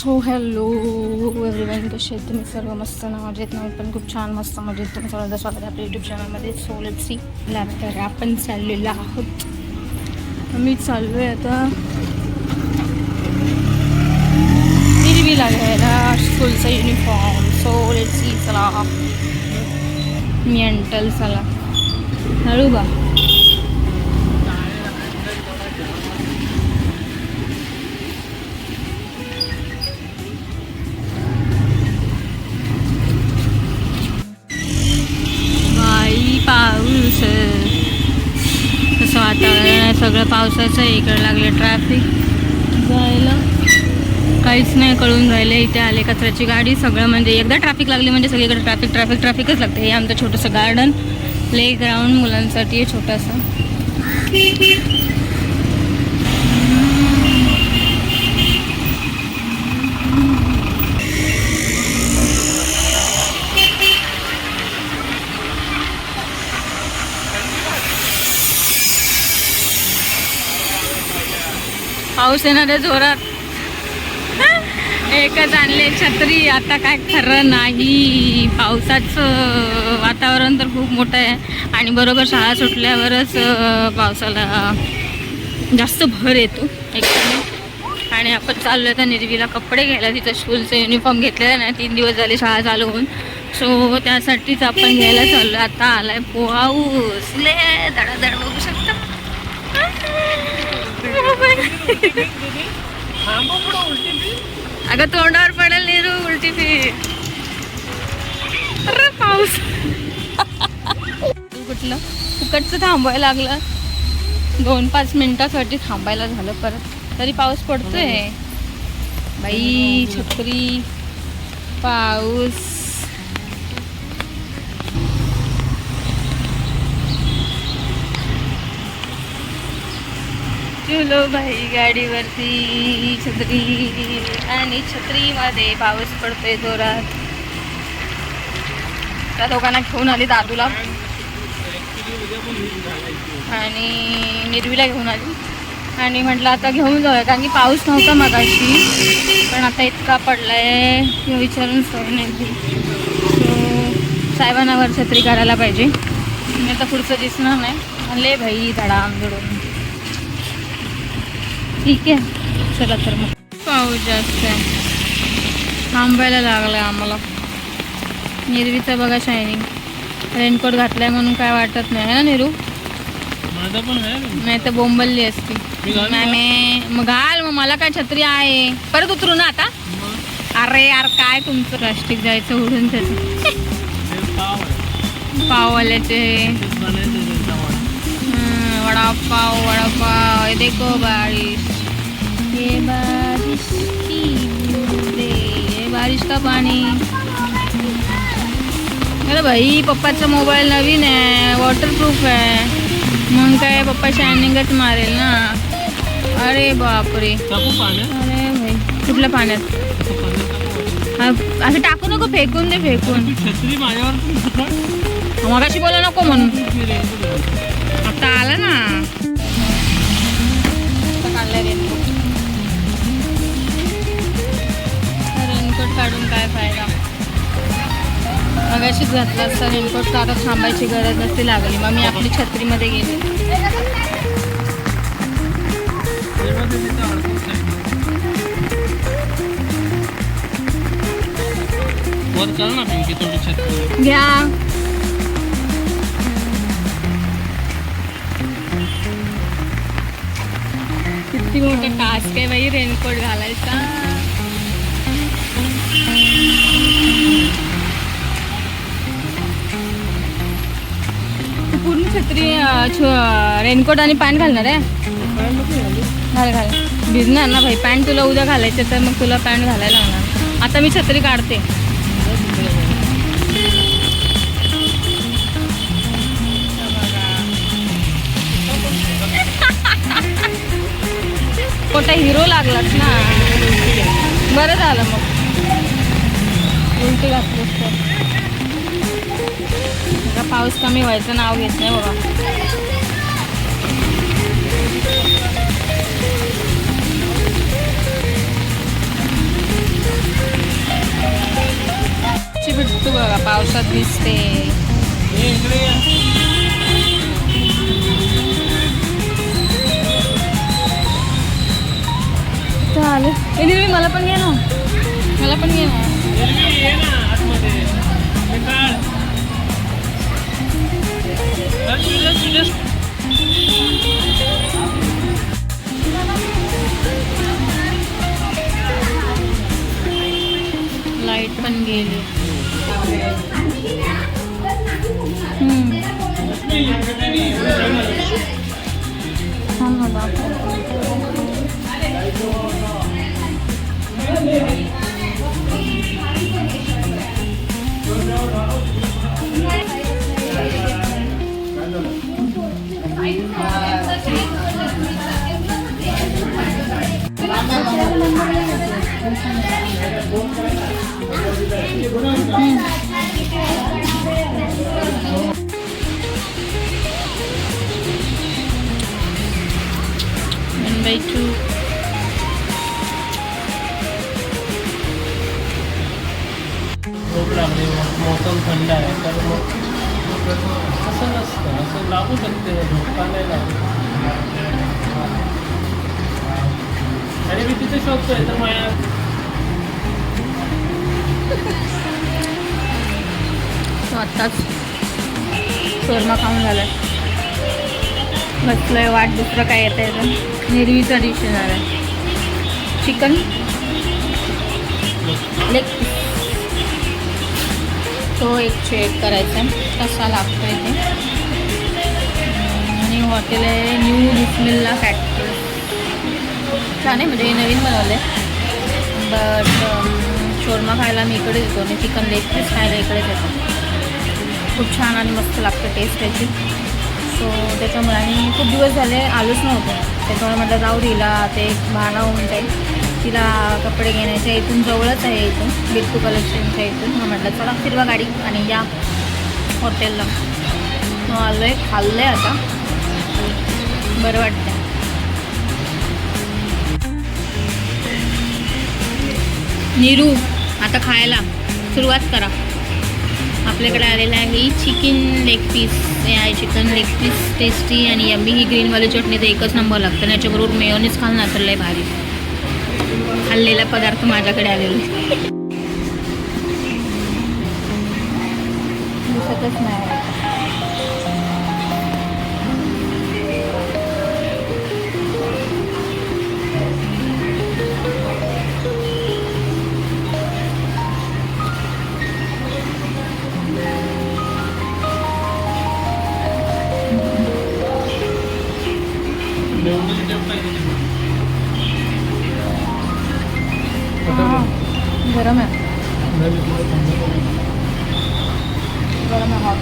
So hello everyone कसे आहेत तुम्ही? सर्व मस्त ना मजेत नाही पण खूप छान मस्त मजेत. तुम्ही सर्वांचं स्वागत आहे आपल्या यूट्यूब चॅनलमध्ये सो लेट सी तर आपण चाललेलो आहोत. मी चाललो आहे आता. हिरवीला घ्यायला स्कूलचा युनिफॉर्म सो लेट सी चला. मी अंटल चला. हळू बा सगळं पावसाचं इकडं लागलं ट्रॅफिक जायला काहीच नाही कळून राहिले इथे आले कचऱ्याची गाडी सगळं म्हणजे एकदा ट्रॅफिक लागली म्हणजे सगळीकडे ट्रॅफिक ट्रॅफिक ट्रॅफिकच लागते. हे आमचं छोटंसं गार्डन प्ले ग्राउंड मुलांसाठी आहे छोटंसं. पाऊस येणाऱ्या जोरात. एकच आणले छत्री आता काय खरं नाही. पावसाचं वातावरण तर खूप मोठं आहे. आणि बरोबर शाळा सुटल्यावरच पावसाला जास्त भर येतो. एकदम. आणि आपण चाललो आहे तर निर्वीला कपडे घ्यायला. तिथं स्कूलचं युनिफॉर्म घेतलेला नाही तीन दिवस झाले शाळा चालू होऊन. सो त्यासाठीच आपण घ्यायला चाललो आता आलाय पाऊस. ले धडाधड बघू शकता. अगं तोंडावर पडेल नेहरू उलटी फी अरे पाऊस. कुठलं? फुकटचं थांबायला लागलं. दोन पाच मिनिटासाठी थांबायला झालं परत. तरी पाऊस पडतोय. बाई छत्री पाऊस. चुलो भाई गाडीवरती छत्री. आणि छत्रीमध्ये पाऊस पडतोय जोरात. त्या दोघांना घेऊन आली दादूला. आणि निर्वीला घेऊन आली. आणि म्हटलं आता घेऊन जाऊया कारण की पाऊस नव्हता मगाशी. पण आता इतका पडलाय की विचारून सोय नाही सो साहेबांना वर छत्री करायला पाहिजे. मी आता पुढचं दिसणार नाही. म्हणले भाई धडा आमजडून ठीक आहे. चला तर मग. पाऊस जास्त. आहे थांबायला लागलं आहे आम्हाला. निरवीचं बघा शायनिंग रेनकोट घातलाय म्हणून काय वाटत नाही ना निरू? नाही तर बोंबलली असती. नाही. मग घाल मग मला काय छत्री आहे. परत उतरू ना आता. अरे यार काय तुमचं? प्लास्टिक जायचं उडून त्याचं. पाववाल्याचे वडापाव वडापाव. ये देखो बारिश. ये बारिश की बूंदे, ये बारिश का पाणी? अरे भाई पप्पाचा मोबाईल नवीन आहे. वॉटरप्रूफ आहे. मग काय पप्पा शायनिंगच मारेल ना. अरे बापरे. अरे भाई कुठल्या पाण्यात? असं टाकू. हा, नको फेकून दे फेकून. मगाशी बोला नको म्हणून. आता आला ना. आता काढलाय रेनकोट रेनकोट काढून काय फायदा? मगाशीच घातला असता रेनकोट तर आता थांबायची गरज नसती लागली. मग मी आपली छत्रीमध्ये गेले. वर कर ना पिंकी थोडी छत्री. घ्या. किती मोठा टास्क आहे बाई रेनकोट घालायचा. तू पूर्ण छत्री छ- रेनकोट आणि पॅन्ट घालणार आहे? घाल घाल. भिजणार ना भाई पॅन्ट तुला उद्या घालायचं तर मग तुला पॅन्ट घालायला लागणार आता मी छत्री काढते. आता हिरो लागलाच ना. बरं झालं मग. उलटी घातलीस तर पाऊस कमी व्हायचं नाव घेत नाही बघा भेटतो बघा पावसात दिसते. काढ, तुझ्या- तुझ्या- लाइट पण गेली हम्म. छान होता मौसम थंड आहे तर मग असं नसतं असं लागू शकते झोपा नाही लागू आणि मी तिथे शोधतोय तर माझ्या आत्ताच शोरमा खाऊन झालाय. बसलोय वाट दुसरं काय येतं आहे निर्वीचा डिश येणार आहे चिकन लेग पीस तो एक चेक करायचा. आहे कसा लागतो इथे आणि हॉटेल आहे न्यू बिस्मिल्ला फॅक्टरी छान आहे म्हणजे नवीन बनवलं आहे बट शोरमा खायला मी इकडेच येतो. आणि चिकन लेग पीस खायला इकडेच येतो. खूप छान आणि मस्त लागतं टेस्ट त्याची. सो त्याच्यामुळे आणि खूप दिवस झाले आलोच नव्हतो. त्याच्यामुळे म्हटलं जाऊ दिला ते भाडा होऊन जाईल. तिला कपडे घेण्याच्या इथून जवळच आहे इथून बिट्टू कलेक्शनच्या इथून. मग म्हटलं चला फिरवा गाडी आणि या हॉटेलला मग आलो आहे खाल्लं आहे आता. बरं वाटतं निरू आता खायला. सुरुवात करा. आपल्याकडे आलेलं आहे चिकन लेग पीस हे आहे चिकन लेग पीस टेस्टी आणि यम्मी ही ग्रीनवाली चटणी तर एकच नंबर लागतं. आणि याच्याबरोबर मेयोनीज खाल ना तर लय भारी. खाल्लेला पदार्थ माझ्याकडे आलेला दिसतच नाही Thank you. गरम आहे. गरम आहे हॉट.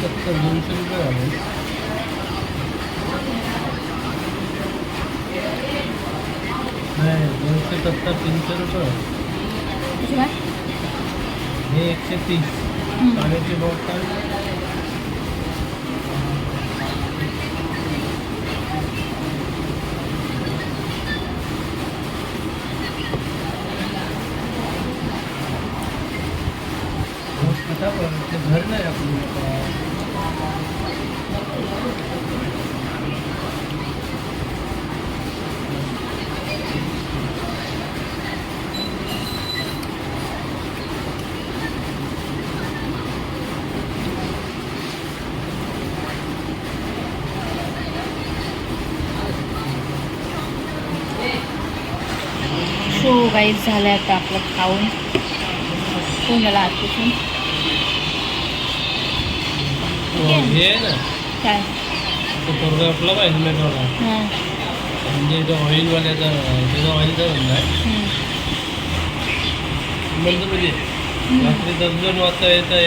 सत्तर दोनशे रुपये आले नाही दोनशे सत्तर तीनशे रुपये. हे एकशे तीस. पाण्याची बॉटल घर नाही आपलं सो गाईज झालं आता आपलं खाऊन. मला आतून. आहे. काय? म्हणजे तो ऑइलवाल्याचा त्याचा ऑइलचा धंदा आहे. हम्म. म्हणतो म्हणजे. रात्री दस दोन वाजता येत आहे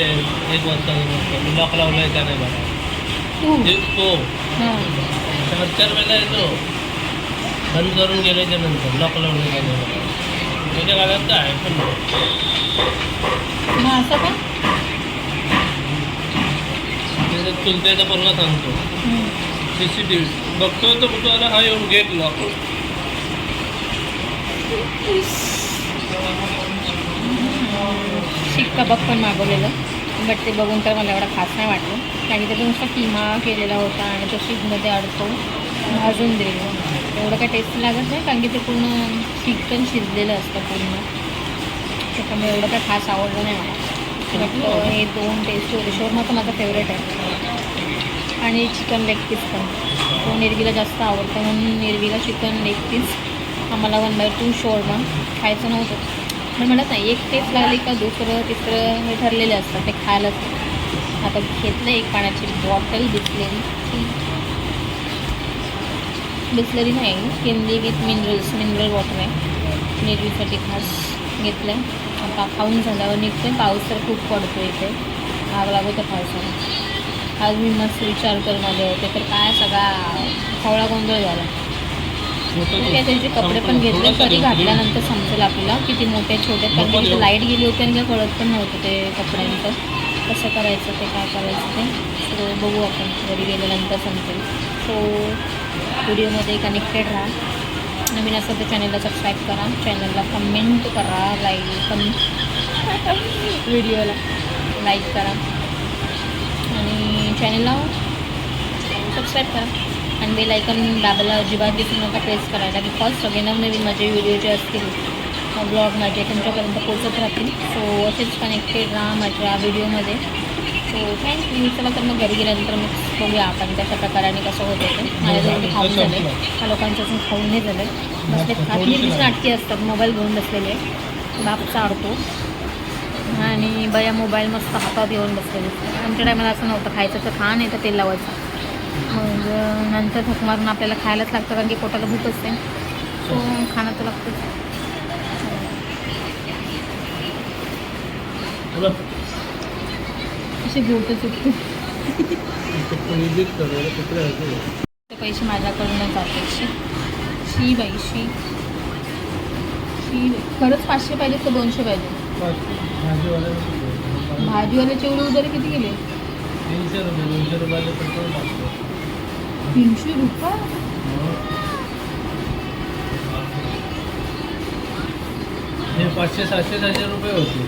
एक वाजता दोन वाजता. मी लॉक लावला आहे का नाही मला तू चार चार वेळेला येतो. बंद करून गेल्याच्यानंतर लॉक लावलं का नाही त्याच्या गाड्यात काय पण नाही. मग असं का? माझ्या चुलत्याचा पल्ला सांगतो. सी सी टी व्ही बघतोय तर कुठं हा येऊन गेट लॉक शीख कबाब पण मागवलेलं. बट ते बघून तर मला एवढा खास नाही वाटलं. कारण की त्याचा नुसता किमा केलेला होता आणि तो शीखमध्ये अडतो भाजून दिलेलं एवढं काय टेस्ट लागत नाही कारण की ते पूर्ण शीख पण शिजलेलं असतं पूर्ण. त्याच्यामुळे एवढं काय खास आवडलं नाही मला. बट हे दोन टेस्ट होते. शोरमा तर माझा फेवरेट आहे. आणि चिकन लेग पीस पण. तो निर्वीला जास्त आवडतं म्हणून निर्वीला चिकन लेग पीस आम्हाला वन बाय टू शोरमा खायचं नव्हतं. पण म्हणत नाही एक टेस्ट लागली का दुसरं तिसरं हे ठरलेले असतात ते खायलाच आता घेतलं एक पाण्याची बॉटल बिसलेरी बिसलेरी नाही. केंदी विथ मिनरल्स मिनरल वॉटर आहे. निर्वीसाठी खास घेतलं आहे आता खाऊन झाल्यावर निघते पाऊस तर खूप पडतो इथे. आग लागतो पावसाला आज मी मस्त विचार करून आले होते. तर काय सगळा खवळा गोंधळ झाला. ठीक आहे त्यांचे कपडे पण घेतले कधी घातल्यानंतर समजेल आपल्याला किती मोठे छोटे. कारण लाइट गेली होती आणि काय कळत पण नव्हतं ते कपड्यांचं. कसं करायचं ते काय करायचं ते. सो बघू आपण. घरी गेल्यानंतर समजेल सो व्हिडिओमध्ये कनेक्टेड राहा. नवीन असं तर चॅनलला सबस्क्राईब करा. चॅनलला कमेंट करा लाईक कम व्हिडिओला लाईक करा. आणि चॅनलला सबस्क्राईब करा. आणि बेल आयकन दाबायला अजिबात विसरू नका प्रेस करायला. बिकॉज सगळे नवनवीन माझे व्हिडिओ जे असतील ब्लॉग माझे तुमच्यापर्यंत पोचत राहतील. सो असेच कनेक्टेड राहा माझ्या व्हिडिओमध्ये सो थँक्यू चला तर मग घरी गेल्यानंतर मग बघूया आपण कशा प्रकाराने कसं होतं ते माझ्याजवळ खाऊन झाले हा लोकांचं अजून खाऊन नाही झालं बसले निर्मित नाटके असतात मोबाईल घेऊन बसलेले. बाप चाडतो. आणि बया मोबाईल मस्त हातात येऊन बसलेले. आमच्या टायमाला असं नव्हतं खायचं तर खा नाही तर तेल लावायचं. मग नंतर थक मारून आपल्याला खायलाच लागतं कारण की पोटाला भूक असते. सो खाणं तर लागतंच. तुला असे बोट चुकतो विजिट करायला कुठे आहे ते पैसे माझ्याकडूनच जाते शी शी बाई शी. शी. खरंच पाचशे पाहिजे तर दोनशे पाहिजे? भाजीवाल्याचे एवढे उधारे किती गेले? तीनशे रुपये? दोनशे पेट्रोल टाकतो तीनशे रुपये हे पाचशे सातशे सातशे रुपये होते.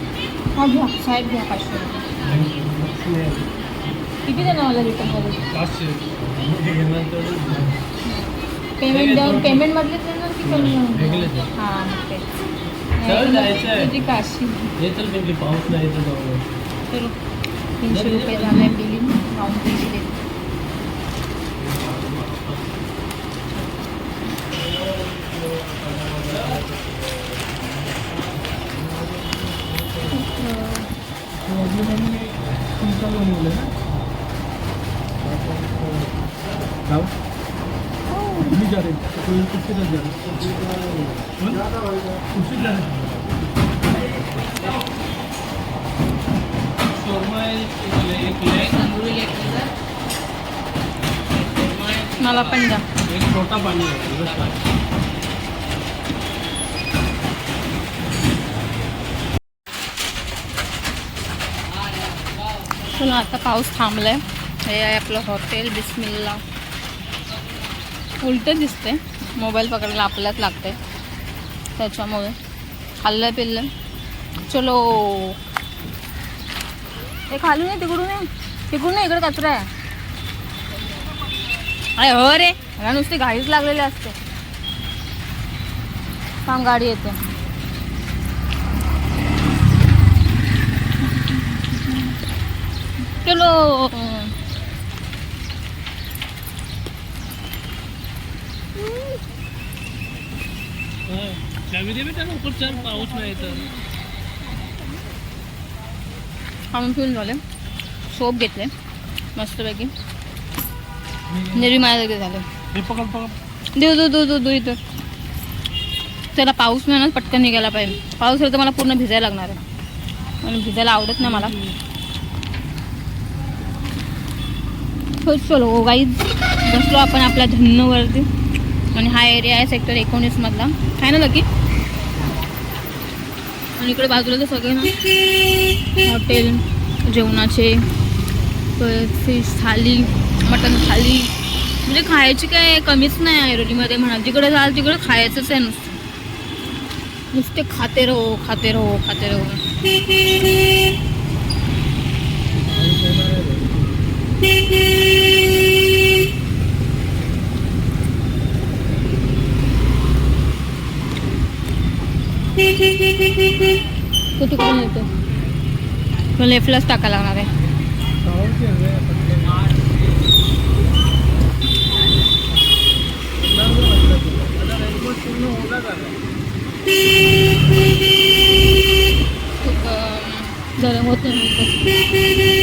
हा घ्या. साहेब घ्या पाचशे रुपये. किती देणार मला रिटर्नमध्ये पाचशे हे घेणार तेवढं पेमेंट देऊन पेमेंटमधलेच देणार की कमी वेगळेच आहे. हां मग तेच चल जायचं आहे. तुझी काशी हे तर म्हणजे पाऊस नाही तर जाऊ चलो तीनशे रुपये झाले बिलिंग पाहून पैसे देते कुर्सी एक लेग मला पण द्या एक छोटा पाणी. आहे चला आता पाऊस थांबलाय. हे आहे आपलं हॉटेल बिस्मिल्ला. उलटं दिसते मोबाईल पकडायला आपल्यालाच लागते त्याच्यामुळे खाल्लं पिल्लं. चलो. हे खाली नाही तिकडून आहे तिकडून नाही इकडे कचरा आहे. अरे हो रे. मला नुसती घाईच लागलेली असते. सांग गाडी येते. चलो. हा, दे लवकर चल पाऊस नाही तर खाऊन पिऊन झाले. सोप घेतले. मस्तपैकी. नेहमी माझ्या झाले. देऊ देऊ देऊ देऊ देऊ इथं. त्याला पाऊस नाही ना पटकन निघायला पाहिजे. पाऊस तर मला पूर्ण भिजायला लागणार आहे. आणि भिजायला आवडत नाही मला. हो चलो गाईज बसलो आपण आपल्या धन्नवरती. आणि हा एरिया आहे सेक्टर एकोणीसमधला आहे ना लकी आणि इकडे बाजूला तर सगळे ना हॉटेल जेवणाचे परत फिश थाली मटन थाली. म्हणजे खायची काय कमीच नाही ऐरोलीमध्ये म्हणा. जिकडे जाल तिकडे खायचंच आहे नुसतं. नुसते खाते रहो खाते रहो खाते रहो. तो तिकडून येतो लेफ्टलाच टाकायला लागणार आहे खूप अं, गरम होत नाही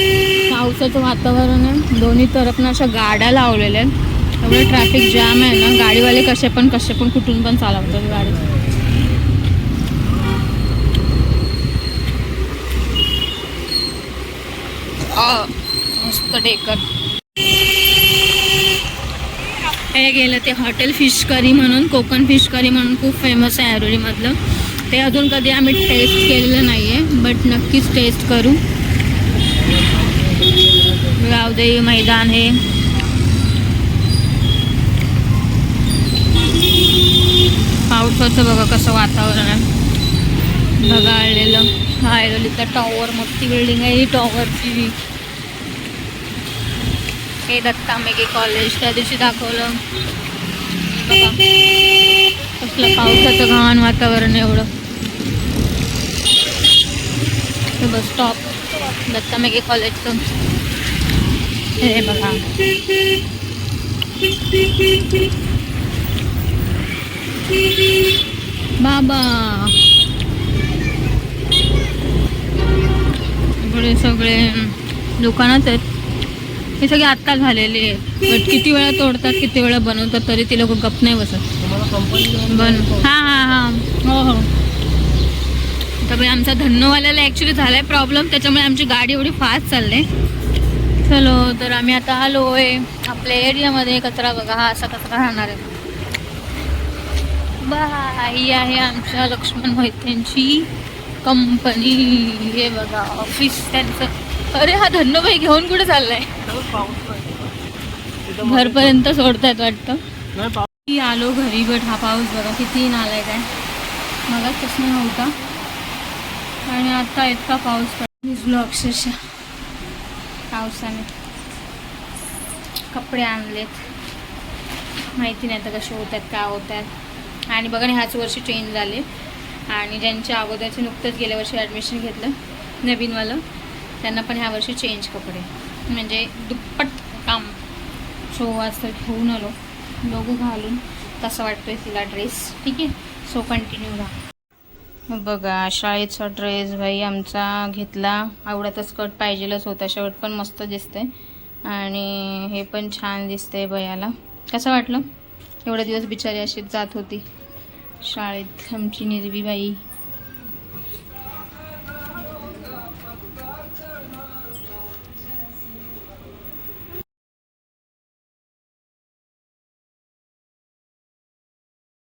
पावसाचं वातावरण आहे. दोन्ही तरफनं अशा गाड्या लावलेल्या आहेत. एवढं ट्रॅफिक जाम आहे ना. गाडीवाले कसे पण कसे पण कुठून पण चालवतात गाडी. मस्त डेकर. हे गेलं ते हॉटेल फिश करी म्हणून कोकण फिश करी म्हणून खूप फेमस आहे ऐरोलीमधलं ते अजून कधी आम्ही टेस्ट केलेलं नाही आहे बट नक्कीच टेस्ट करू. गावदेवी मैदान हे. पावसाचं बघा कसं वातावरण आहे. ढगाळलेलं. हा तर टॉवर मोठी बिल्डिंग आहे ही टॉवरची हे दत्ता मेघे कॉलेज त्या दिवशी दाखवलं. बघा. कसलं पावसाचं घाण वातावरण आहे एवढं. बस स्टॉप दत्ता मेघे कॉलेजचं हे बघा. बाबा. इकडे सगळे दुकानात आहेत. हे सगळे आत्ता झालेले आहेत. बट किती वेळा तोडतात किती वेळा बनवतात तरी ते लोक गप नाही बसत. बन हां हां हां. हो हो. तर आमचा धन्नवाल्याला ॲक्च्युली झाला आहे प्रॉब्लेम त्याच्यामुळे आमची गाडी एवढी फास्ट चालले. चलो तर आम्ही आता आलो आहे. आपल्या एरियामध्ये कचरा बघा हा असा कचरा राहणार आहे. बा ही आहे आमच्या लक्ष्मण मोहित्यांची कंपनी हे बघा ऑफिस त्यांचं. अरे हा धन्नबाई घेऊन कुठे चाललाय? घरपर्यंत सोडतायत वाटतं. आलो घरी बट हा पाऊस बघा किती आलाय काय मगाच तसं नव्हता. आणि आता इतका पाऊस भिजलो अक्षरशः. पावसाने कपडे आणलेत. माहिती नाही आता कसे होत आहेत काय होत आहेत आणि बघा ना ह्याच वर्षी चेंज झाले. आणि ज्यांच्या अगोदरचे नुकतंच गेल्या वर्षी ॲडमिशन घेतलं नवीनवालं त्यांना पण ह्या वर्षी चेंज कपडे. म्हणजे दुप्पट काम. सो असं घेऊन आलो लोगो घालून तसं वाटतोय तिला ड्रेस ठीक आहे? सो कंटिन्यू राहा. बघा शाळेचा ड्रेस भाई आमचा घेतला. आवडता स्कर्ट पाहिजेलच होता. शर्ट पण मस्त दिसते आणि हे पण छान दिसते बयाला कसं वाटलं? एवढे दिवस बिचारी अशीच जात होती. शाळेत आमची निर्वी बाई.